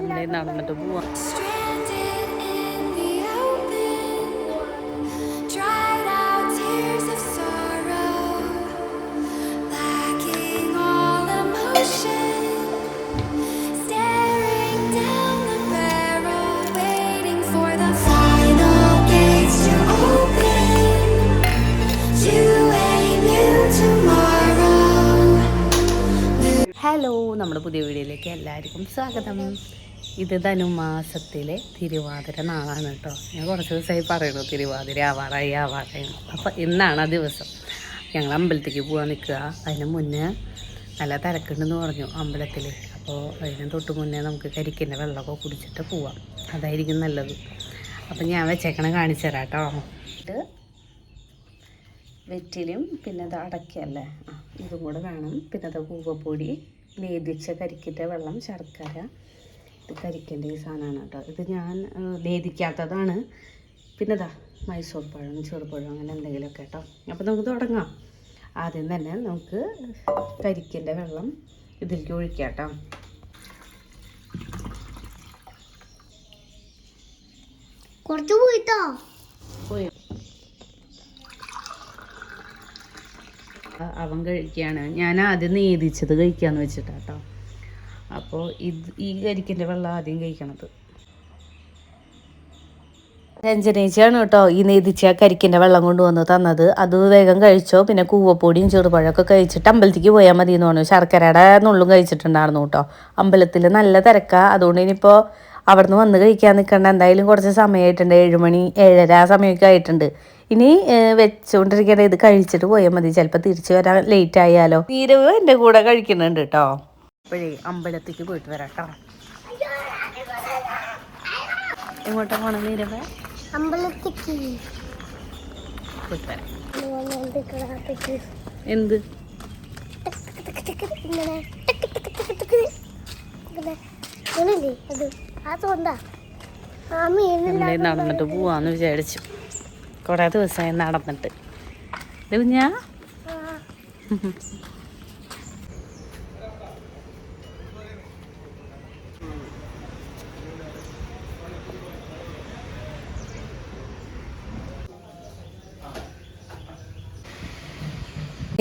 നമ്മളെ നടന്നിട്ട് പോവാം. ഹലോ നമ്മുടെ പുതിയ വീഡിയോയിലേക്ക് എല്ലാവർക്കും സ്വാഗതം ഇത് ധനുമാസത്തിലെ തിരുവാതിര നാളാണ് കേട്ടോ. ഞാൻ കുറച്ച് ദിവസമായി പറയുന്നു തിരുവാതിര ആവാറായി ആവാറായി. അപ്പോൾ ഇന്നാണ് ആ ദിവസം. ഞങ്ങൾ അമ്പലത്തേക്ക് പോകാൻ നിൽക്കുക. അതിന് മുന്നേ നല്ല തിരക്കുണ്ടെന്ന് പറഞ്ഞു അമ്പലത്തിൽ അപ്പോൾ അതിന് തൊട്ട് മുന്നേ നമുക്ക് കരിക്കിന്റെ വെള്ളമൊക്കെ കുടിച്ചിട്ട് പോവാം. അതായിരിക്കും നല്ലത്. അപ്പം ഞാൻ വെച്ചേക്കണ കാണിച്ചു തരാം കേട്ടോ. ഇത് വെറ്റിലും പിന്നെ അത് അടയ്ക്കല്ലേ ആ ഇതും കൂടെ വേണം. പിന്നെ അത് പൂവപ്പൊടി നേദിച്ച കരിക്കിന്റെ വെള്ളം ശർക്കര ഇത് കരിക്കിന്റെ ഈ സാധനമാണ് കേട്ടോ. ഇത് ഞാൻ വേദിക്കാത്തതാണ് പിന്നെ ഇതാ മൈസൂർ പഴം ചെറുപഴം അങ്ങനെ എന്തെങ്കിലുമൊക്കെ കേട്ടോ. അപ്പോൾ നമുക്ക് തുടങ്ങാം. ആദ്യം തന്നെ നമുക്ക് കരിക്കിന്റെ വെള്ളം ഇതിലേക്ക് ഒഴിക്കാം കേട്ടോ. കുറച്ച് പോയിട്ടോ പോയോ. അവൻ കഴിക്കുകയാണ്. ഞാൻ ആദ്യം നേദിച്ചത് കഴിക്കാന്ന് വെച്ചിട്ടാട്ടോ അപ്പോൾ ഇത് ഈ കരിക്കിന്റെ വെള്ളം ആദ്യം കഴിക്കണത്. രഞ്ജനേച്ചിയാണ് കേട്ടോ ഈ നെയ്തിച്ച കരിക്കിന്റെ വെള്ളം കൊണ്ടുവന്ന് തന്നത്. അത് വേഗം കഴിച്ചോ? പിന്നെ കൂവപ്പൊടിയും ചെറുപഴമൊക്കെ കഴിച്ചിട്ട് അമ്പലത്തിക്ക് പോയാൽ മതി എന്ന് പറഞ്ഞു. ശർക്കരയുടെ നുള്ളും കഴിച്ചിട്ടുണ്ടായിരുന്നു കേട്ടോ. അമ്പലത്തിൽ നല്ല തിരക്കാ. അതുകൊണ്ട് ഇനിയിപ്പോൾ അവിടുന്ന് വന്ന് കഴിക്കാൻ നിൽക്കേണ്ട എന്തായാലും കുറച്ച് സമയമായിട്ടുണ്ട് ഏഴുമണി ഏഴര ആ സമയമൊക്കെ ആയിട്ടുണ്ട്. ഇനി വെച്ചുകൊണ്ടിരിക്കേണ്ട ഇത് കഴിച്ചിട്ട് പോയാൽ മതി. ചിലപ്പോൾ തിരിച്ചു വരാൻ ലേറ്റ് ആയാലോ. നീരവ് എന്റെ കൂടെ കഴിക്കുന്നുണ്ട് കേട്ടോ. അപ്പോഴേ അമ്പലത്തേക്ക് പോയിട്ട് വരാം കേട്ടോ. എങ്ങോട്ടാ പോണം നീരവ്? അമ്പലത്തേക്ക്. പോയിട്ട് വരാം. എന്ത്? നടന്നിട്ട് പോവാന്ന് വിചാരിച്ചു. കൊറേ ദിവസമായി നടന്നിട്ട്. ഇത്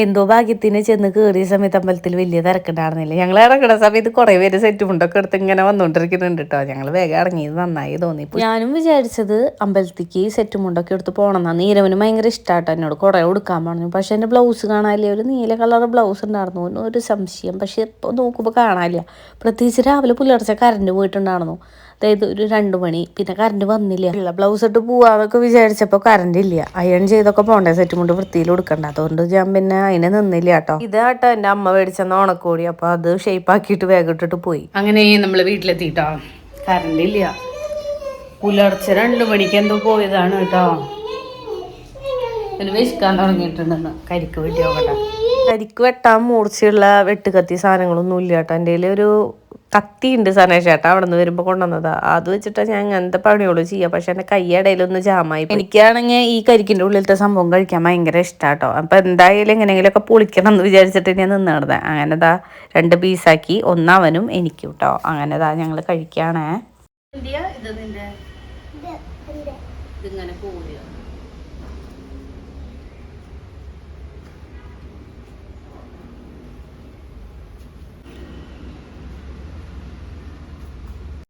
എന്തോ ഭാഗ്യത്തിന് ചെന്ന് കയറിയ സമയത്ത് അമ്പലത്തിൽ വലിയ തിരക്കുണ്ടായിരുന്നില്ല. ഞങ്ങൾ ഇറങ്ങുന്ന സമയത്ത് കുറേ പേര് സെറ്റ് മുണ്ടൊക്കെ എടുത്ത് ഇങ്ങനെ വന്നുകൊണ്ടിരിക്കുന്നുണ്ട് കേട്ടോ ഞങ്ങൾ വേഗം ഇറങ്ങിയത് നന്നായി തോന്നി. ഞാനും വിചാരിച്ചത് അമ്പലത്തിക്ക് സെറ്റ് മുണ്ടൊക്കെ എടുത്ത് പോകണം നീരവന് ഭയങ്കര ഇഷ്ടമാട്ടോ എന്നോട് കുറേ കൊടുക്കാൻ പറഞ്ഞു. പക്ഷെ എന്റെ ബ്ലൗസ് കാണാനില്ല. ഒരു നീല കളർ ബ്ലൗസ് ഉണ്ടായിരുന്നു. ഒരു സംശയം. പക്ഷെ ഇപ്പോൾ നോക്കുമ്പോൾ കാണാനില്ല. പ്രത്യേകിച്ച് രാവിലെ പുലർച്ചെ കറണ്ട് പോയിട്ടുണ്ടായിരുന്നു. അതായത് ഒരു രണ്ട് മണി. പിന്നെ കറണ്ട് വന്നില്ല. ഉള്ള ബ്ലൗസ് ഇട്ട് പോവാന്നൊക്കെ വിചാരിച്ചപ്പോൾ കറണ്ട് ഇല്ല. അയൺ ചെയ്തൊക്കെ പോണ്ടേ സെറ്റ് മുണ്ട് വൃത്തിയിൽ കൊടുക്കണ്ട അതുകൊണ്ട് ഞാൻ പിന്നെ അതിനെ നിന്നില്ല കേട്ടോ. ഇതാട്ടോ എന്റെ അമ്മ മേടിച്ചെന്ന ഓണക്കോടി അപ്പൊ അത് ഷേപ്പ് ആക്കിയിട്ട് വേഗം ഇട്ടിട്ട് പോയി. അങ്ങനെ നമ്മൾ വീട്ടിലെത്തിട്ടോ. കറണ്ട് ഇല്ല. പുലർച്ചെ രണ്ട് മണിക്ക് എന്തോ പോയതാണ് കേട്ടോ. പിന്നെ വിശക്കാൻ തുടങ്ങിയിട്ടുണ്ടെന്ന്. കരിക്ക് വെട്ടി നോക്കട്ടെ കരിക്ക് വെട്ടാൻ മൂർച്ചയുള്ള വെട്ടുകത്തി സാധനങ്ങളൊന്നും ഇല്ല കേട്ടോ. എന്റെ ഒരു കത്തി ഉണ്ട് സനേഷ് ചേട്ടാ അവിടെ നിന്ന് വരുമ്പോൾ കൊണ്ടുവന്നതാ. അത് വെച്ചിട്ടാ ഞാൻ അങ്ങനത്തെ പണിയോളൂ ചെയ്യാം. പക്ഷെ എന്റെ കൈയടയിലൊന്ന് ജാമായി. എനിക്കാണെങ്കിൽ ഈ കരിക്കിന്റെ ഉള്ളിലത്തെ സംഭവം കഴിക്കാൻ ഭയങ്കര ഇഷ്ടാട്ടോ. അപ്പം എന്തായാലും എങ്ങനെയെങ്കിലും ഒക്കെ പൊളിക്കണം എന്ന് വിചാരിച്ചിട്ട് ഞാൻ നിന്ന് നടന്നത് അങ്ങനെ ദാ രണ്ട് പീസാക്കി ഒന്നവനും എനിക്ക് കേട്ടോ അങ്ങനെ ദാ ഞങ്ങൾ കഴിക്കുകയാണേ ഇതിങ്ങനെ കൂടിയോ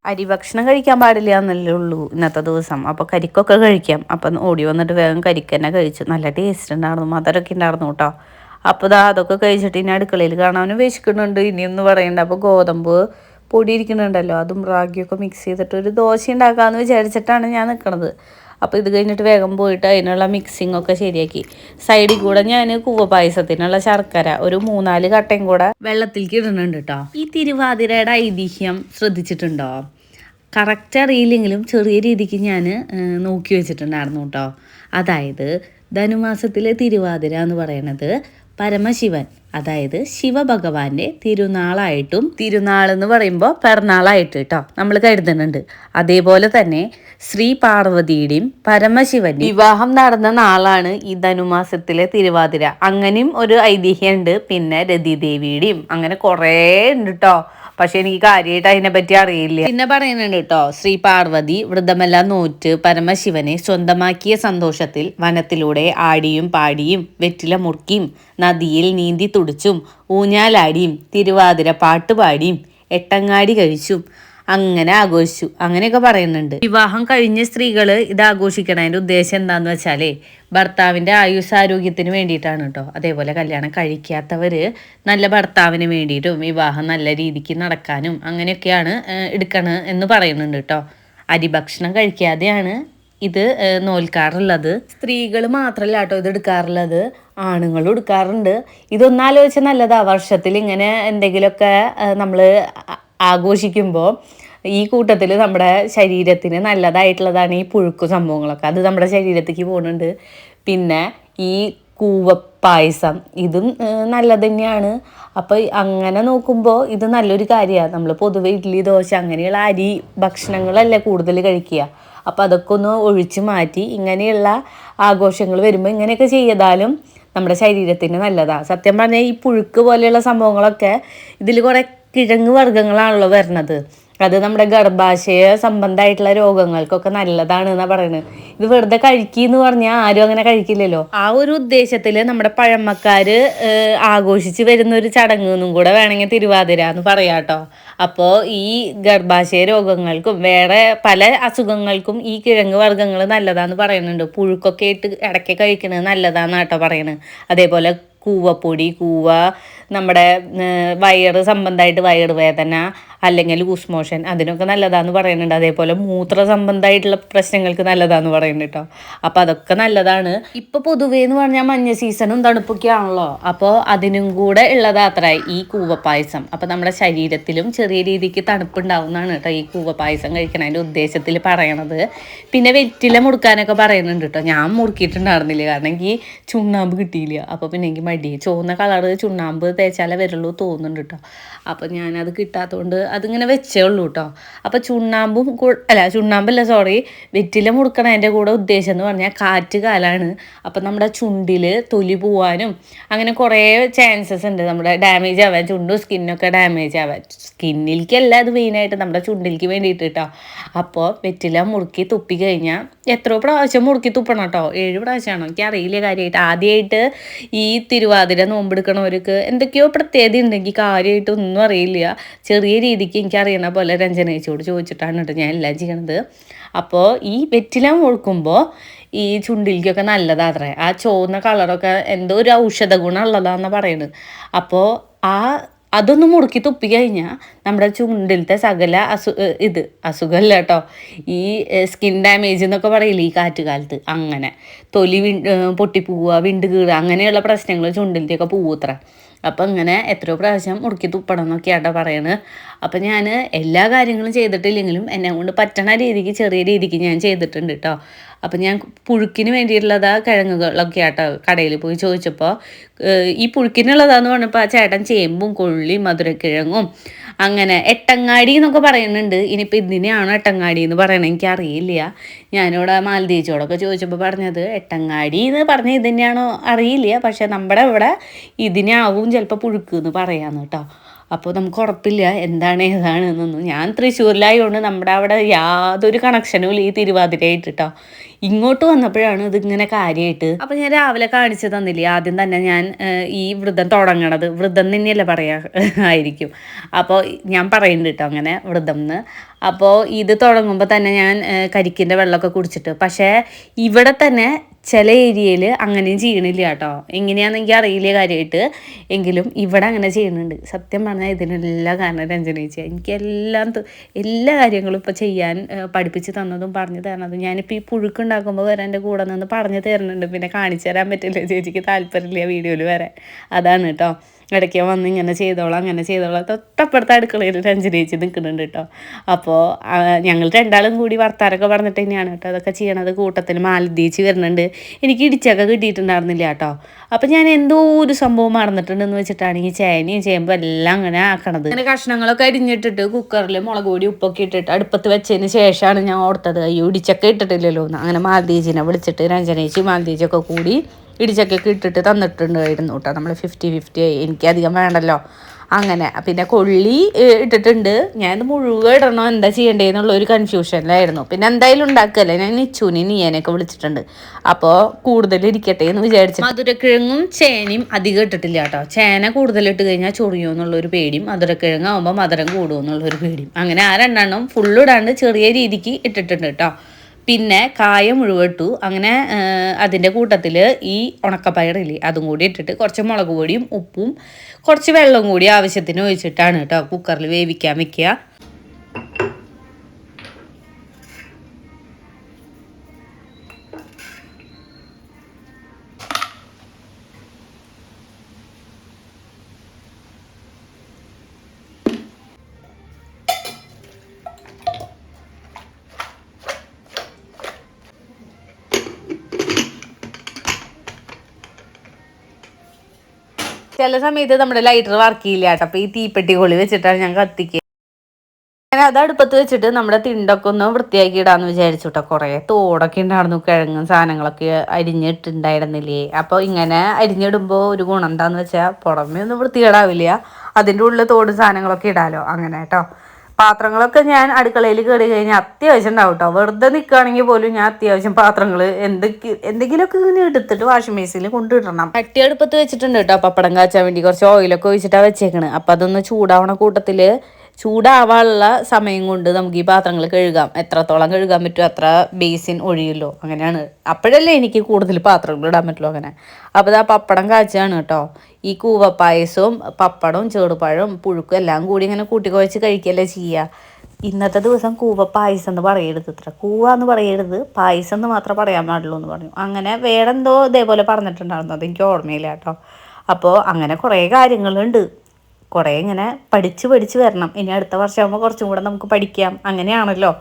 അരി ഭക്ഷണം കഴിക്കാൻ പാടില്ല എന്നല്ലേ ഉള്ളൂ ഇന്നത്തെ ദിവസം. അപ്പോൾ കരിക്കൊക്കെ കഴിക്കാം. അപ്പം ഓടി വന്നിട്ട് വേഗം കരിക്ക് തന്നെ കഴിച്ചു. നല്ല ടേസ്റ്റ് ഉണ്ടായിരുന്നു. മധുരമൊക്കെ ഉണ്ടായിരുന്നു കേട്ടോ. അപ്പോൾ ദാ അതൊക്കെ കഴിച്ചിട്ട് ഇനി അടുക്കളയിൽ കാണാനും വിശക്കുന്നുണ്ട് ഇനിയൊന്നും പറയണ്ട. അപ്പോൾ ഗോതമ്പ് പൊടി ഇരിക്കുന്നുണ്ടല്ലോ. അതും റാഗിയൊക്കെ മിക്സ് ചെയ്തിട്ട് ഒരു ദോശ ഉണ്ടാക്കാമെന്ന് വിചാരിച്ചിട്ടാണ് ഞാൻ നിൽക്കുന്നത് അപ്പോൾ ഇത് കഴിഞ്ഞിട്ട് വേഗം പോയിട്ട് അതിനുള്ള മിക്സിംഗ് ഒക്കെ ശരിയാക്കി. സൈഡിൽ കൂടെ ഞാൻ കൂവ പായസത്തിനുള്ള ശർക്കര ഒരു മൂന്നാൽ കട്ടയും കൂടെ വെള്ളത്തിൽ ഇടുന്നുണ്ട് കേട്ടോ. ഈ തിരുവാതിരയുടെ ഐതിഹ്യം ശ്രദ്ധിച്ചിട്ടുണ്ടോ? കറക്റ്റ് അറിയില്ലെങ്കിലും ചെറിയ രീതിക്ക് ഞാൻ നോക്കി വെച്ചിട്ടുണ്ടായിരുന്നു കേട്ടോ അതായത് ധനുമാസത്തിലെ തിരുവാതിര എന്ന് പറയുന്നത് പരമശിവൻ അതായത് ശിവഭഗവാന്റെ തിരുനാളായിട്ടും തിരുനാൾ എന്ന് പറയുമ്പോൾ പിറന്നാളായിട്ട് കേട്ടോ നമ്മൾ കരുതുന്നുണ്ട്. അതേപോലെ തന്നെ ശ്രീ പാർവതിയുടെയും പരമശിവന്റെ വിവാഹം നടന്ന നാളാണ് ഈ ധനുമാസത്തിലെ തിരുവാതിര. അങ്ങനെയും ഒരു ഐതിഹ്യമുണ്ട് പിന്നെ രതിദേവിയുടെയും അങ്ങനെ കുറേ ഉണ്ട് കേട്ടോ പക്ഷെ എനിക്ക് കാര്യമായിട്ട് അതിനെ പറ്റി അറിയില്ല. പിന്നെ പറയുന്നുണ്ട് കേട്ടോ ശ്രീ പാർവതി വ്രതമെല്ലാം നോറ്റ് പരമശിവനെ സ്വന്തമാക്കിയ സന്തോഷത്തിൽ വനത്തിലൂടെ ആടിയും പാടിയും വെറ്റില മുറുക്കിയും നദിയിൽ നീന്തി തുടിച്ചും ഊഞ്ഞാലാടിയും തിരുവാതിര പാട്ടുപാടിയും എട്ടങ്ങാടി കഴിച്ചും അങ്ങനെ ആഘോഷിച്ചു. അങ്ങനെയൊക്കെ പറയുന്നുണ്ട്. വിവാഹം കഴിഞ്ഞ സ്ത്രീകൾ ഇത് ആഘോഷിക്കണതിന്റെ ഉദ്ദേശം എന്താന്ന് വെച്ചാലേ ഭർത്താവിന്റെ ആയുസാരോഗ്യത്തിന് വേണ്ടിയിട്ടാണ് കേട്ടോ. അതേപോലെ കല്യാണം കഴിക്കാത്തവർ നല്ല ഭർത്താവിന് വേണ്ടിയിട്ടും വിവാഹം നല്ല രീതിക്ക് നടക്കാനും അങ്ങനെയൊക്കെയാണ് എടുക്കണത് എന്ന് പറയുന്നുണ്ട് കേട്ടോ. അരിഭക്ഷണം കഴിക്കാതെയാണ് ഇത് നോൽക്കാറുള്ളത്. സ്ത്രീകൾ മാത്രമല്ല കേട്ടോ ഇത് എടുക്കാറുള്ളത്. ആണുങ്ങളും എടുക്കാറുണ്ട്. ഇതൊന്നാലോചിച്ചാൽ നല്ലതാ. വർഷത്തിൽ ഇങ്ങനെ എന്തെങ്കിലുമൊക്കെ നമ്മൾ ആഘോഷിക്കുമ്പോൾ ഈ കൂട്ടത്തിൽ നമ്മുടെ ശരീരത്തിന് നല്ലതായിട്ടുള്ളതാണ് ഈ പുഴുക്ക് സംഭവങ്ങളൊക്കെ. അത് നമ്മുടെ ശരീരത്തേക്ക് പോകുന്നുണ്ട് പിന്നെ ഈ കൂവപ്പായസം ഇതും നല്ല തന്നെയാണ്. അപ്പോൾ അങ്ങനെ നോക്കുമ്പോൾ ഇത് നല്ലൊരു കാര്യമാണ് നമ്മൾ പൊതുവെ ഇഡ്ഡലി ദോശ അങ്ങനെയുള്ള അരി ഭക്ഷണങ്ങളല്ലേ കൂടുതൽ കഴിക്കുക. അപ്പോൾ അതൊക്കെ ഒന്ന് ഒഴിച്ച് മാറ്റി ഇങ്ങനെയുള്ള ആഘോഷങ്ങൾ വരുമ്പോൾ ഇങ്ങനെയൊക്കെ ചെയ്താലും നമ്മുടെ ശരീരത്തിന് നല്ലതാണ് സത്യം പറഞ്ഞാൽ ഈ പുഴുക്ക് പോലെയുള്ള സംഭവങ്ങളൊക്കെ ഇതിൽ കുറേ കിഴങ്ങ് വർഗങ്ങളാണല്ലോ വരുന്നത് അത് നമ്മുടെ ഗർഭാശയ സംബന്ധമായിട്ടുള്ള രോഗങ്ങൾക്കൊക്കെ നല്ലതാണ് എന്നാ പറയുന്നത് ഇത് വെറുതെ കഴിക്കിന്ന് പറഞ്ഞാൽ ആരും അങ്ങനെ കഴിക്കില്ലല്ലോ. ആ ഒരു ഉദ്ദേശത്തിൽ നമ്മുടെ പഴമക്കാര് ആഘോഷിച്ച് വരുന്ന ഒരു ചടങ്ങ് എന്നും കൂടെ വേണമെങ്കിൽ തിരുവാതിര എന്ന് പറയാട്ടോ. അപ്പോ ഈ ഗർഭാശയ രോഗങ്ങൾക്കും വേറെ പല അസുഖങ്ങൾക്കും ഈ കിഴങ്ങ് വർഗങ്ങൾ നല്ലതാന്ന് പറയുന്നുണ്ട്. പുഴുക്കൊക്കെ ഇട്ട് ഇടയ്ക്ക് കഴിക്കുന്നത് നല്ലതാന്ന് കേട്ടോ പറയണത്. അതേപോലെ കൂവപ്പൊടി കൂവ നമ്മുടെ വയറ് സംബന്ധമായിട്ട് വയറുവേദന അല്ലെങ്കിൽ ലൂസ് മോഷൻ അതിനൊക്കെ നല്ലതാന്ന് പറയുന്നുണ്ട്. അതേപോലെ മൂത്ര സംബന്ധമായിട്ടുള്ള പ്രശ്നങ്ങൾക്ക് നല്ലതാന്ന് പറയുന്നുണ്ട് കേട്ടോ. അപ്പോൾ അതൊക്കെ നല്ലതാണ്. ഇപ്പോൾ പൊതുവേ എന്ന് പറഞ്ഞാൽ മഞ്ഞ സീസണും തണുപ്പൊക്കെ ആണല്ലോ. അപ്പോൾ അതിനും കൂടെ ഉള്ളതാത്ര ഈ കൂവപ്പായസം. അപ്പോൾ നമ്മുടെ ശരീരത്തിലും ചെറിയ രീതിക്ക് തണുപ്പുണ്ടാവുന്നതാണ് കേട്ടോ ഈ കൂവപ്പായസം കഴിക്കണതിന്റെ ഉദ്ദേശത്തിൽ പറയണത്. പിന്നെ വെറ്റില മുറുക്കാനൊക്കെ പറയുന്നുണ്ട് കേട്ടോ. ഞാൻ മുറുക്കിയിട്ടുണ്ടായിരുന്നില്ല. കാരണം എനിക്ക് ചുണ്ണാമ്പ് കിട്ടിയില്ല. അപ്പോൾ പിന്നെ എനിക്ക് മടി. ചുവന്ന കളറ് ചുണ്ണാമ്പ് തേച്ചാലേ വരുള്ളൂ തോന്നുന്നുണ്ട് കേട്ടോ. അപ്പോൾ ഞാനത് കിട്ടാത്തതുകൊണ്ട് അതിങ്ങനെ വെച്ചേ ഉള്ളൂ കേട്ടോ അപ്പോൾ ചുണ്ണാമ്പും അല്ല ചുണ്ണാമ്പല്ല സോറി വെറ്റില മുറുക്കണതിന്റെ കൂടെ ഉദ്ദേശം എന്ന് പറഞ്ഞാൽ കാറ്റ് കാലാണ്. അപ്പോൾ നമ്മുടെ ചുണ്ടിൽ തൊലി പോവാനും അങ്ങനെ കുറേ ചാൻസസ് ഉണ്ട് നമ്മുടെ ഡാമേജ് ആവാൻ. ചുണ്ടും സ്കിന്നൊക്കെ ഡാമേജ് ആവാൻ. സ്കിന്നിലേക്കല്ല അത് മെയിനായിട്ട് നമ്മുടെ ചുണ്ടിലേക്ക് വേണ്ടിയിട്ട് കേട്ടോ അപ്പോൾ വെറ്റില മുറുക്കി തുപ്പി കഴിഞ്ഞാൽ എത്ര പ്രാവശ്യം മുറുക്കി തുപ്പണം കേട്ടോ ഏഴ് പ്രാവശ്യമാണോ എനിക്ക് അറിയില്ല കാര്യമായിട്ട് ആദ്യമായിട്ട് ഈ തിരുവാതിര നോമ്പെടുക്കണവർക്ക് എന്തൊക്കെയോ പ്രത്യേകത ഉണ്ടെങ്കിൽ കാര്യമായിട്ടൊന്നും അറിയില്ല. ചെറിയ രീതിക്ക് എനിക്ക് പോലെ രഞ്ജനേച്ചിയോട് ചോദിച്ചിട്ടാണ് കേട്ടോ ഞാൻ എല്ലാം ചെയ്യണത്. അപ്പോൾ ഈ വെറ്റില മുഴുക്കുമ്പോൾ ഈ ചുണ്ടിലേക്കൊക്കെ നല്ലതാത്രേ. ആ ചുവന്ന കളറൊക്കെ എന്തോ ഒരു ഔഷധ ഗുണം പറയുന്നത് അപ്പോൾ ആ അതൊന്ന് മുറുക്കി തുപ്പി കഴിഞ്ഞാൽ നമ്മുടെ ചുണ്ടിലത്തെ സകല അസു ഇത് അസുഖമല്ല കേട്ടോ. ഈ സ്കിൻ ഡാമേജ് എന്നൊക്കെ പറയില്ലേ ഈ കാറ്റുകാലത്ത്. അങ്ങനെ. തൊലി വി പൊട്ടിപ്പോവുക വിണ്ട് കീറുക അങ്ങനെയുള്ള പ്രശ്നങ്ങൾ ചുണ്ടിലത്തെയൊക്കെ പോവൂത്ര. അപ്പം ഇങ്ങനെ എത്രയോ പ്രാവശ്യം മുറുക്കി തുപ്പണം എന്നൊക്കെയാട്ടോ പറയണത് അപ്പം ഞാൻ എല്ലാ കാര്യങ്ങളും ചെയ്തിട്ടില്ലെങ്കിലും എന്നെ കൊണ്ട് പറ്റണ രീതിക്ക് ചെറിയ രീതിക്ക് ഞാൻ ചെയ്തിട്ടുണ്ട് കേട്ടോ അപ്പം ഞാൻ പുഴുക്കിന് വേണ്ടിയിട്ടുള്ളതാ കിഴങ്ങുകളൊക്കെ ആട്ടോ കടയിൽ പോയി ചോദിച്ചപ്പോൾ ഈ പുഴുക്കിനുള്ളതാന്ന് പറഞ്ഞപ്പോൾ ആ ചേട്ടൻ ചേമ്പും കൊള്ളിയും മധുരക്കിഴങ്ങും അങ്ങനെ എട്ടങ്ങാടി എന്നൊക്കെ പറയുന്നുണ്ട്. ഇനിയിപ്പോൾ ഇതിനെയാണോ എട്ടങ്ങാടി എന്ന് പറയണത് എനിക്കറിയില്ല. ഞാനിവിടെ മാലതീച്ചോടൊക്കെ ചോദിച്ചപ്പോൾ പറഞ്ഞത് എട്ടങ്ങാടി എന്ന് പറഞ്ഞ ഇതിനെയാണോ അറിയില്ല. പക്ഷെ നമ്മുടെ ഇവിടെ ഇതിനാവും ചിലപ്പോൾ പുഴുക്ക് എന്ന് പറയാന്ന് കേട്ടോ അപ്പോൾ നമുക്ക് ഉറപ്പില്ല എന്താണ് ഏതാണ് എന്നൊന്നും. ഞാൻ തൃശ്ശൂരിലായതുകൊണ്ട് നമ്മുടെ അവിടെ യാതൊരു കണക്ഷനും ഇല്ല ഈ തിരുവാതിരയായിട്ട് കേട്ടോ ഇങ്ങോട്ട് വന്നപ്പോഴാണ് ഇതിങ്ങനെ കാര്യമായിട്ട് അപ്പോൾ ഞാൻ രാവിലെ കാണിച്ചു തന്നില്ലേ? ആദ്യം തന്നെ ഞാൻ ഈ വ്രതം തുടങ്ങണത്. വ്രതം തന്നെയല്ലേ പറയാ ആയിരിക്കും. അപ്പോൾ ഞാൻ പറയുന്നുണ്ട് കേട്ടോ അങ്ങനെ വ്രതം എന്ന് അപ്പോൾ ഇത് തുടങ്ങുമ്പോൾ തന്നെ ഞാൻ കരിക്കിന്റെ വെള്ളമൊക്കെ കുടിച്ചിട്ട്. പക്ഷേ ഇവിടെ തന്നെ ചില ഏരിയയിൽ അങ്ങനെയും ചെയ്യണില്ല കേട്ടോ. എങ്ങനെയാണെന്ന് എനിക്ക് അറിയില്ല കാര്യമായിട്ട്. എങ്കിലും ഇവിടെ അങ്ങനെ ചെയ്യുന്നുണ്ട്. സത്യം പറഞ്ഞാൽ ഇതിനെല്ലാം കാരണം രഞ്ജന ചേച്ചി എനിക്ക് എല്ലാം എല്ലാ കാര്യങ്ങളും ഇപ്പോൾ ചെയ്യാൻ പഠിപ്പിച്ച് തന്നതും പറഞ്ഞു തരണതും ഞാനിപ്പോൾ ഈ പുഴുക്കുണ്ടാക്കുമ്പോൾ വരെ എന്റെ കൂടെ നിന്ന് പറഞ്ഞു തരുന്നുണ്ട്. പിന്നെ കാണിച്ചു തരാൻ പറ്റില്ല. ചേച്ചിക്ക് താല്പര്യമില്ല വീഡിയോയിൽ വരെ അതാണ് കേട്ടോ. ഇടയ്ക്ക് വന്ന് ഇങ്ങനെ ചെയ്തോളാം അങ്ങനെ ചെയ്തോളാം. തൊട്ടപ്പുറത്തെ അടുക്കളയിൽ രഞ്ജന ചേച്ചി നിൽക്കുന്നുണ്ട് കേട്ടോ. അപ്പോൾ ഞങ്ങൾ രണ്ടാളും കൂടി വർത്താനൊക്കെ പറഞ്ഞിട്ട് തന്നെയാണ് കേട്ടോ അതൊക്കെ ചെയ്യണത്. കൂട്ടത്തിൽ മാലദ്വീച്ച് വരുന്നുണ്ട്. എനിക്ക് ഇടിച്ചൊക്കെ കിട്ടിയിട്ടുണ്ടായിരുന്നില്ല കേട്ടോ. അപ്പം ഞാൻ എന്തോ ഒരു സംഭവം മറന്നിട്ടുണ്ടെന്ന് വെച്ചിട്ടാണ് ഈ ചേനയും ചേമ്പും എല്ലാം അങ്ങനെ ആക്കണത്. അങ്ങനെ കഷ്ണങ്ങളൊക്കെ അരിഞ്ഞിട്ടിട്ട് കുക്കറിൽ മുളക് പൊടി ഉപ്പൊക്കെ ഇട്ടിട്ട് അടുപ്പത്ത് വെച്ചതിന് ശേഷമാണ് ഞാൻ ഓർത്തത് അയ്യോ ഇടിച്ചൊക്കെ ഇട്ടിട്ടില്ലല്ലോ അങ്ങനെ മാലദ്വീജിനെ വിളിച്ചിട്ട് രഞ്ജനേച്ചി മാലദ്വീജൊക്കെ കൂടി ഇടിച്ചക്കൊക്കെ ഇട്ടിട്ട് തന്നിട്ടുണ്ടായിരുന്നു കേട്ടോ. നമ്മൾ ഫിഫ്റ്റി ഫിഫ്റ്റി എനിക്കധികം വേണ്ടല്ലോ അങ്ങനെ. പിന്നെ കൊള്ളി ഇട്ടിട്ടുണ്ട്. ഞാൻ ഇത് മുഴുവൻ ഇടണോ. എന്താ ചെയ്യണ്ടേന്നുള്ള ഒരു കൺഫ്യൂഷനിലായിരുന്നു പിന്നെ എന്തായാലും ഉണ്ടാക്കല്ലേ? ഞാൻ നിച്ചൂനി നീയനൊക്കെ വിളിച്ചിട്ടുണ്ട്. അപ്പോൾ കൂടുതൽ ഇരിക്കട്ടെ എന്ന് വിചാരിച്ചു മധുരക്കിഴങ്ങും ചേനയും അധികം ഇട്ടിട്ടില്ല കേട്ടോ. ചേന കൂടുതൽ ഇട്ട് കഴിഞ്ഞാൽ ചൊറിയോ എന്നുള്ളൊരു പേടിയും. മധുരക്കിഴങ്ങ് ആകുമ്പോൾ മധുരം കൂടുമോ എന്നുള്ളൊരു പേടിയും. അങ്ങനെ ആ രണ്ടെണ്ണം ഫുള്ള് ഇടാണ്ട് ചെറിയ രീതിക്ക് ഇട്ടിട്ടുണ്ട് കേട്ടോ. പിന്നെ കായ മുഴുവട്ടു. അങ്ങനെ അതിന്റെ കൂട്ടത്തിൽ ഈ ഉണക്കപ്പയറില്ലേ അതും കൂടി ഇട്ടിട്ട് കുറച്ച് മുളക് പൊടിയും ഉപ്പും കുറച്ച് വെള്ളം കൂടി ആവശ്യത്തിന് ഒഴിച്ചിട്ടാണ് കേട്ടോ കുക്കറിൽ വേവിക്കാൻ വെക്കുക. സമയത്ത് നമ്മുടെ ലൈറ്റർ വർക്ക് ചെയ്യില്ല കേട്ടോ. അപ്പോൾ ഈ തീപ്പെട്ടി കൊളി വെച്ചിട്ടാണ് ഞാൻ കത്തിക്കുക ഞാൻ അത് അടുപ്പത്ത് വെച്ചിട്ട് നമ്മുടെ തിണ്ടൊക്കെ ഒന്ന് വൃത്തിയാക്കി ഇടാന്ന് വിചാരിച്ചു കേട്ടോ. കുറേ തോടൊക്കെ ഉണ്ടായിരുന്നു കിഴങ്ങും സാധനങ്ങളൊക്കെ അരിഞ്ഞിട്ടുണ്ടായിരുന്നില്ലേ? അപ്പോൾ ഇങ്ങനെ അരിഞ്ഞിടുമ്പോൾ ഒരു ഗുണം എന്താന്ന് വെച്ചാൽ പുറമേ ഒന്നും വൃത്തികേടാവില്ല. അതിന്റെ ഉള്ളിൽ തോട് സാധനങ്ങളൊക്കെ ഇടാലോ. അങ്ങനെ കേട്ടോ. പാത്രങ്ങളൊക്കെ ഞാൻ അടുക്കളയിൽ കയറി കഴിഞ്ഞാൽ അത്യാവശ്യം ഉണ്ടാവും കേട്ടോ വെറുതെ നിൽക്കുകയാണെങ്കിൽ പോലും ഞാൻ അത്യാവശ്യം പാത്രങ്ങൾ എന്തൊക്കെ എന്തെങ്കിലുമൊക്കെ ഇങ്ങനെ എടുത്തിട്ട് വാഷിംഗ് മെഷീനിൽ കൊണ്ടിടണം കട്ടി അടുപ്പത്ത് വെച്ചിട്ടുണ്ട് കേട്ടോ പപ്പടം കാച്ചാൻ വേണ്ടി കുറച്ച് ഓയിലൊക്കെ ഒഴിച്ചിട്ടാണ് വെച്ചേക്കണ്. അപ്പം അതൊന്ന് ചൂടാവണ കൂട്ടത്തിൽ ചൂടാവാനുള്ള സമയം കൊണ്ട് നമുക്ക് ഈ പാത്രങ്ങൾ കഴുകാം. എത്രത്തോളം കഴുകാൻ പറ്റുമോ അത്ര ബേസിൻ ഒഴിയുമല്ലോ അങ്ങനെയാണ്. അപ്പോഴല്ലേ എനിക്ക് കൂടുതൽ പാത്രങ്ങൾ ഇടാൻ പറ്റുള്ളൂ അങ്ങനെ. അപ്പോൾ ആ പപ്പടം കാച്ചാണ് കേട്ടോ. ഈ കൂവപ്പായസവും പപ്പടവും ചെറുപഴവും പുഴുക്കും എല്ലാം കൂടി ഇങ്ങനെ കൂട്ടിക്കുഴച്ച് കഴിക്കുകയല്ലേ ചെയ്യുക. ഇന്നത്തെ ദിവസം കൂവ പായസം എന്ന് പറയരുത് ഇത്ര. കൂവ എന്ന് പറയരുത് പായസം എന്ന് മാത്രമേ പറയാൻ പാടുള്ളൂ എന്ന് പറഞ്ഞു. അങ്ങനെ വേറെന്തോ ഇതേപോലെ പറഞ്ഞിട്ടുണ്ടായിരുന്നു. അത് എനിക്ക് ഓർമ്മയില്ല കേട്ടോ. അപ്പോൾ അങ്ങനെ കുറേ കാര്യങ്ങളുണ്ട്. കുറേ ഇങ്ങനെ പഠിച്ച് പഠിച്ച് വരണം. ഇനി അടുത്ത വർഷമാകുമ്പോൾ കുറച്ചും കൂടെ നമുക്ക് പഠിക്കാം. അങ്ങനെയാണല്ലോ.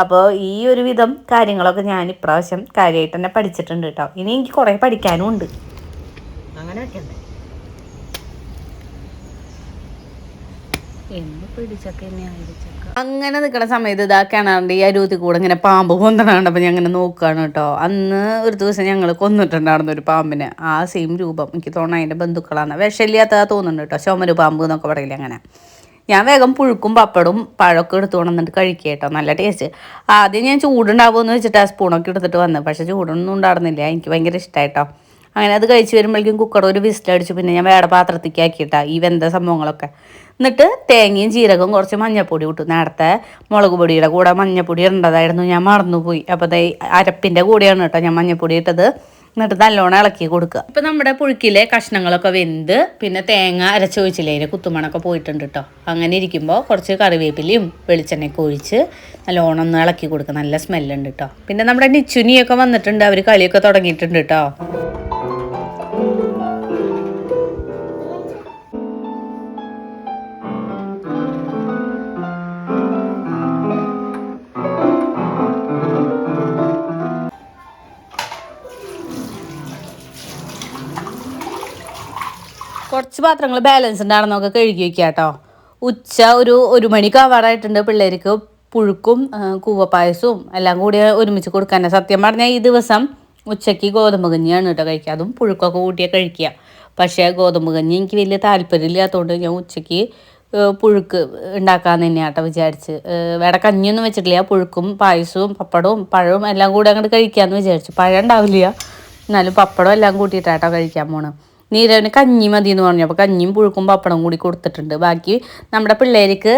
അപ്പോൾ ഈ ഒരു വിധം കാര്യങ്ങളൊക്കെ ഞാൻ ഇപ്രാവശ്യം കാര്യമായിട്ട് തന്നെ പഠിച്ചിട്ടുണ്ട് കേട്ടോ ഇനി എനിക്ക് കുറേ പഠിക്കാനും ഉണ്ട്. അങ്ങനെ അങ്ങനെ നിൽക്കുന്ന സമയത്ത് ഇതാ കിണറിന്റെ ഈ അരുവത്തിൽ കൂടെ ഇങ്ങനെ പാമ്പ് പൊന്തണ അപ്പോൾ ഞാൻ അങ്ങനെ നോക്കുകയാണ് കേട്ടോ. അന്ന് ഒരു ദിവസം ഞങ്ങൾ കൊന്നിട്ടുണ്ടായിരുന്നു ഒരു പാമ്പിനെ. ആ സെയിം രൂപം. എനിക്ക് തോന്നുന്നു അതിന്റെ ബന്ധുക്കളാണ്. വിഷമില്ലാത്തതാ തോന്നുന്നുണ്ട് കേട്ടോ. ചുമര് പാമ്പ് എന്നൊക്കെ പറയില്ല അങ്ങനെ. ഞാൻ വേഗം പുഴുക്കും പപ്പടും പഴമൊക്കെ എടുത്തു കൊണ്ടുവന്നിട്ട് കഴിക്കുക കേട്ടോ. നല്ല ടേസ്റ്റ് ആദ്യം ഞാൻ ചൂടുണ്ടാവുമെന്ന് വെച്ചിട്ട് ആ സ്പൂണൊക്കെ എടുത്തിട്ട് വന്നു. പക്ഷേ ചൂടൊന്നും ഉണ്ടായിരുന്നില്ല. എനിക്ക് ഭയങ്കര ഇഷ്ടമായിട്ടോ അങ്ങനെ അത് കഴിച്ച് വരുമ്പോഴേക്കും കുക്കർ ഒരു വിസിലടിച്ചു പിന്നെ ഞാൻ വേറെ പാത്രത്തേക്ക് ആക്കിയിട്ടാ ഈ വെന്ത സംഭവങ്ങളൊക്കെ. എന്നിട്ട് തേങ്ങയും ജീരകവും കുറച്ച് മഞ്ഞപ്പൊടി ഇട്ടു. നേരത്തെ മുളക് പൊടിയുടെ കൂടെ മഞ്ഞപ്പൊടി ഇടേണ്ടതായിരുന്നു. ഞാൻ മറന്നുപോയി. അപ്പോൾ അതേ അരപ്പിന്റെ കൂടെയാണ് കേട്ടോ ഞാൻ മഞ്ഞപ്പൊടി ഇട്ടത്. എന്നിട്ട് നല്ലോണം ഇളക്കി കൊടുക്കുക. ഇപ്പം നമ്മുടെ പുഴുക്കിലെ കഷ്ണങ്ങളൊക്കെ വെന്ത് പിന്നെ തേങ്ങ അരച്ചൊഴിച്ചില്ലേ അതിന്റെ കുത്തുമണൊക്കെ പോയിട്ടുണ്ട് കേട്ടോ. അങ്ങനെ ഇരിക്കുമ്പോൾ കുറച്ച് കറിവേപ്പിലയും വെളിച്ചെണ്ണയൊക്കെ ഒഴിച്ച് നല്ലോണം ഒന്ന് ഇളക്കി കൊടുക്കുക. നല്ല സ്മെല്ലുണ്ട് കേട്ടോ. പിന്നെ നമ്മുടെ നിച്ചുനിയൊക്കെ വന്നിട്ടുണ്ട്. അവർ കളിയൊക്കെ തുടങ്ങിയിട്ടുണ്ട് കേട്ടോ. കുറച്ച് പാത്രങ്ങൾ ബാലൻസ് നമുക്ക് കഴുകി വയ്ക്കുക കേട്ടോ. ഉച്ച ഒരു ഒരു മണിക്ക് ആവാറായിട്ടുണ്ട് പിള്ളേർക്ക് പുഴുക്കും കൂവപ്പായസവും എല്ലാം കൂടി ഒരുമിച്ച് കൊടുക്കാൻ. സത്യം പറഞ്ഞാൽ ഈ ദിവസം ഉച്ചയ്ക്ക് ഗോതമ്പ് കഞ്ഞിയാണ് കേട്ടോ കഴിക്കുക. അതും പുഴുക്കൊക്കെ കൂട്ടിയാൽ കഴിക്കുക. പക്ഷേ ഗോതമ്പ് കഞ്ഞി എനിക്ക് വലിയ താല്പര്യമില്ലാത്തതുകൊണ്ട് ഞാൻ ഉച്ചയ്ക്ക് പുഴുക്ക് ഉണ്ടാക്കാമെന്ന് തന്നെയാണ് കേട്ടോ വിചാരിച്ച്. വേറെ കഞ്ഞിയൊന്നും വെച്ചിട്ടില്ല. പുഴുക്കും പായസവും പപ്പടവും പഴവും എല്ലാം കൂടി അങ്ങോട്ട് കഴിക്കാമെന്ന് വിചാരിച്ചു. പഴം ഉണ്ടാവില്ല. എന്നാലും പപ്പടം എല്ലാം കൂട്ടിയിട്ടാട്ടോ കഴിക്കാൻ പോണ്. നീരവന് കഞ്ഞി മതി എന്ന് പറഞ്ഞു. അപ്പോൾ കഞ്ഞിയും പുഴുക്കും പപ്പടം കൂടി കൊടുത്തിട്ടുണ്ട്. ബാക്കി നമ്മുടെ പിള്ളേർക്ക്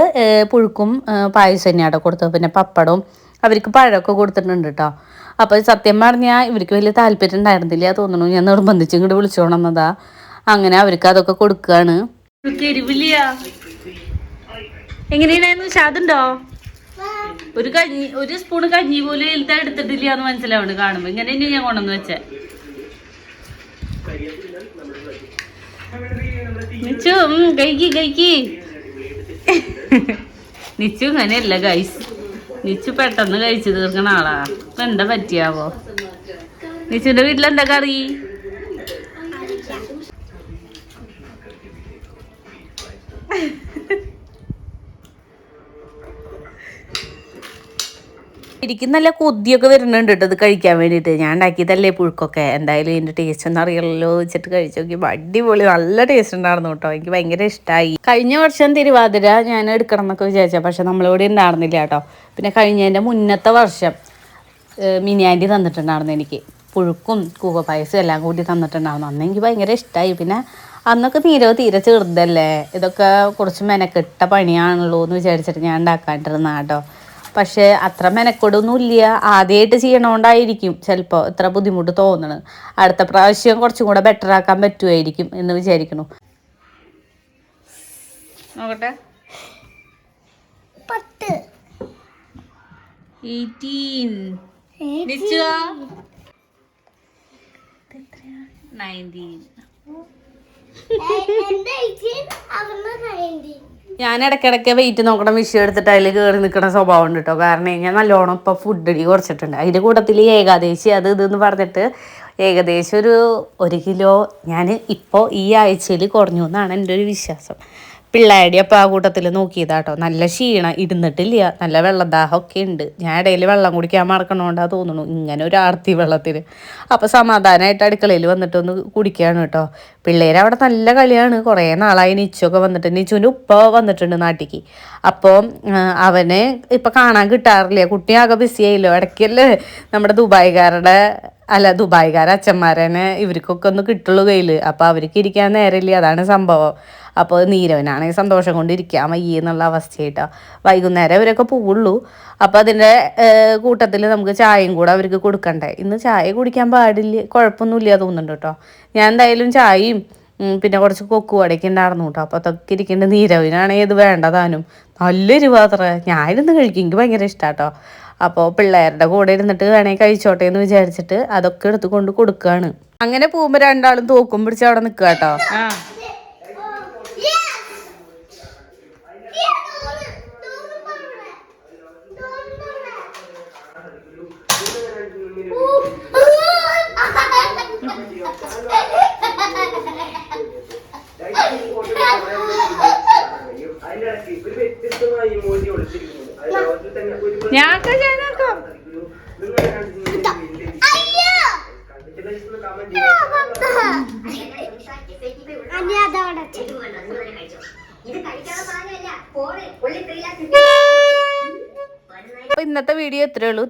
പുഴുക്കും പായസം തന്നെയാണ് കൊടുത്തത്. പിന്നെ പപ്പടവും അവർക്ക് പഴമൊക്കെ കൊടുത്തിട്ടുണ്ട് കേട്ടോ. അപ്പോൾ സത്യം പറഞ്ഞാൽ ഇവർക്ക് വലിയ താല്പര്യം ഉണ്ടായിരുന്നില്ല തോന്നുന്നു. ഞാൻ നിർബന്ധിച്ച് ഇങ്ങോട്ട് വിളിച്ചോണമെന്നതാ അങ്ങനെ അവർക്ക് അതൊക്കെ കൊടുക്കുകയാണ് എങ്ങനെയാണോ ഷാദുണ്ടോ ഒരു കഞ്ഞി ഒരു സ്പൂൺ കഞ്ഞി പോലും എഴുതാ എടുത്തിട്ടില്ല എന്ന് മനസ്സിലാവുന്നുണ്ട് കാണുമ്പോൾ ഇങ്ങനെ ഞാൻ കൊണ്ടുവന്ന് വെച്ചേ. നിച്ചു കഴിക്കി കഴിക്കി നിച്ചു ഇങ്ങനെയല്ല ഗൈസ് നിച്ചു പെട്ടെന്ന് കഴിച്ചു തീർക്കണ ആളാ. ഇപ്പൊ എന്താ പറ്റിയാവോ? നിച്ചുന്റെ വീട്ടിലെന്താ കറി? എനിക്ക് നല്ല കൊതിയൊക്കെ വരുന്നുണ്ട് കേട്ടോ ഇത് കഴിക്കാൻ വേണ്ടിയിട്ട്. ഞാൻ ഉണ്ടാക്കിയതല്ലേ പുഴുക്കൊക്കെ. എന്തായാലും ഇതിന്റെ ടേസ്റ്റ് ഒന്നും അറിയില്ലല്ലോ വെച്ചിട്ട് കഴിച്ചു നോക്കി അടിപൊളി നല്ല ടേസ്റ്റ് ഉണ്ടായിരുന്നു കേട്ടോ. എനിക്ക് ഭയങ്കര ഇഷ്ടമായി കഴിഞ്ഞ വർഷം തിരുവാതിര ഞാൻ എടുക്കണം എന്നൊക്കെ വിചാരിച്ച. പക്ഷെ നമ്മളിവിടെ ഉണ്ടായിരുന്നില്ല കേട്ടോ. പിന്നെ കഴിഞ്ഞതിന്റെ മുന്നത്തെ വർഷം മിനിയാന്റി തന്നിട്ടുണ്ടായിരുന്നു എനിക്ക്. പുഴുക്കും കൂവ പായസം എല്ലാം കൂടി തന്നിട്ടുണ്ടായിരുന്നു. അന്ന് എനിക്ക് ഭയങ്കര ഇഷ്ടമായി പിന്നെ അന്നൊക്കെ തീരെ തീരെ ചെറുതല്ലേ. ഇതൊക്കെ കുറച്ച് മെനക്കെട്ട പണിയാണല്ലോ എന്ന് വിചാരിച്ചിട്ട് ഞാൻ ഉണ്ടാക്കാണ്ടിരുന്ന കേട്ടോ. പക്ഷേ അത്ര മെനക്കെടൊന്നും ഇല്ല ആദ്യമായിട്ട് ചെയ്യണോണ്ടായിരിക്കും ചിലപ്പോൾ ഇത്ര ബുദ്ധിമുട്ട് തോന്നണത്. അടുത്ത പ്രാവശ്യം കുറച്ചും കൂടെ ബെറ്റർ ആക്കാൻ പറ്റുമായിരിക്കും എന്ന് വിചാരിക്കണു. നോക്കട്ടെ. പത്ത്. എയ്റ്റീൻ. നയന്റീൻ. nineteen. ഞാൻ ഇടയ്ക്കിടയ്ക്ക് വെയിറ്റ് നോക്കണം വിഷയം എടുത്തിട്ട് അതിൽ കയറി നിൽക്കുന്ന സ്വഭാവം ഉണ്ട് കേട്ടോ കാരണം ഞാൻ നല്ലോണം ഇപ്പോൾ ഫുഡ് അടി കുറച്ചിട്ടുണ്ട്. അതിന്റെ കൂട്ടത്തിൽ ഏകാദേശി അത് ഇതെന്ന് പറഞ്ഞിട്ട് ഏകദേശം ഒരു ഒരു കിലോ ഞാൻ ഇപ്പോൾ ഈ ആഴ്ചയിൽ കുറഞ്ഞു എന്നാണ് എന്റെ ഒരു വിശ്വാസം. പിള്ളേരുടെ അപ്പോൾ ആ കൂട്ടത്തിൽ നോക്കിയതാട്ടോ. നല്ല ക്ഷീണം ഇരുന്നിട്ടില്ല. നല്ല വെള്ളദാഹമൊക്കെ ഉണ്ട്. ഞാൻ ഇടയിൽ വെള്ളം കുടിക്കാൻ മറക്കണോണ്ടാ തോന്നുന്നു ഇങ്ങനെ ഒരു ആർത്തി വെള്ളത്തിന് അപ്പോൾ സമാധാനമായിട്ട് അടുക്കളയിൽ വന്നിട്ടൊന്ന് കുടിക്കുകയാണ് കേട്ടോ. പിള്ളേർ അവിടെ നല്ല കളിയാണ്. കുറേ നാളായി നിച്ചൊക്കെ വന്നിട്ട്. നിച്ചുവിന്റെ ഉപ്പ വന്നിട്ടുണ്ട് നാട്ടിക്ക്. അപ്പോൾ അവനെ ഇപ്പം കാണാൻ കിട്ടാറില്ല. കുട്ടിയാകെ ബിസി ആയില്ലോ? ഇടയ്ക്കല്ലേ നമ്മുടെ ദുബായ്ക്കാരുടെ അല്ല ദുബായ്ക്കാരെ അച്ഛന്മാരനെ ഇവർക്കൊക്കെ ഒന്ന് കിട്ടുള്ളൂ കയ്യിൽ അപ്പോൾ അവർക്ക് ഇരിക്കാൻ നേരമില്ല. അതാണ് സംഭവം. അപ്പോൾ നീരവനാണെങ്കിൽ സന്തോഷം കൊണ്ട് ഇരിക്കാൻ വയ്യ എന്നുള്ള അവസ്ഥയായിട്ടോ. വൈകുന്നേരം അവരൊക്കെ പോവുള്ളൂ. അപ്പോൾ അതിന്റെ കൂട്ടത്തിൽ നമുക്ക് ചായയും കൂടെ അവർക്ക് കൊടുക്കണ്ടേ. ഇന്ന് ചായ കുടിക്കാൻ പാടില്ല കുഴപ്പമൊന്നുമില്ല തോന്നുന്നുണ്ട് കേട്ടോ. ഞാൻ എന്തായാലും ചായയും പിന്നെ കുറച്ച് കൊക്കു അടയ്ക്ക് ഉണ്ടായിരുന്നു കേട്ടോ. അപ്പോൾ അതൊക്കെ ഇരിക്കേണ്ട നീരവിനാണെങ്കിൽ ഇത് വേണ്ടതാനും. നല്ലൊരു പാത്രം ഞാനിരുന്ന് കഴിക്കും. എനിക്ക് ഭയങ്കര ഇഷ്ടാട്ടോ അപ്പോൾ പിള്ളേരുടെ കൂടെ ഇരുന്നിട്ട് വേണമെങ്കിൽ കഴിച്ചോട്ടെ എന്ന് വിചാരിച്ചിട്ട് അതൊക്കെ എടുത്ത് കൊണ്ട് കൊടുക്കുകയാണ്. അങ്ങനെ പോകുമ്പോൾ രണ്ടാളും തോക്കും പിടിച്ച് അവിടെ നിൽക്കുക കേട്ടോ.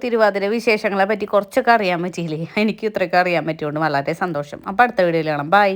തിരുവാതിര വിശേഷങ്ങളെ പറ്റി കുറച്ചൊക്കെ അറിയാൻ പറ്റിയില്ലേ? എനിക്ക് ഇത്രയൊക്കെ അറിയാൻ പറ്റിയോണ്ട് വളരെ സന്തോഷം. അപ്പോൾ അടുത്ത വീഡിയോയിൽ കാണാം. ബൈ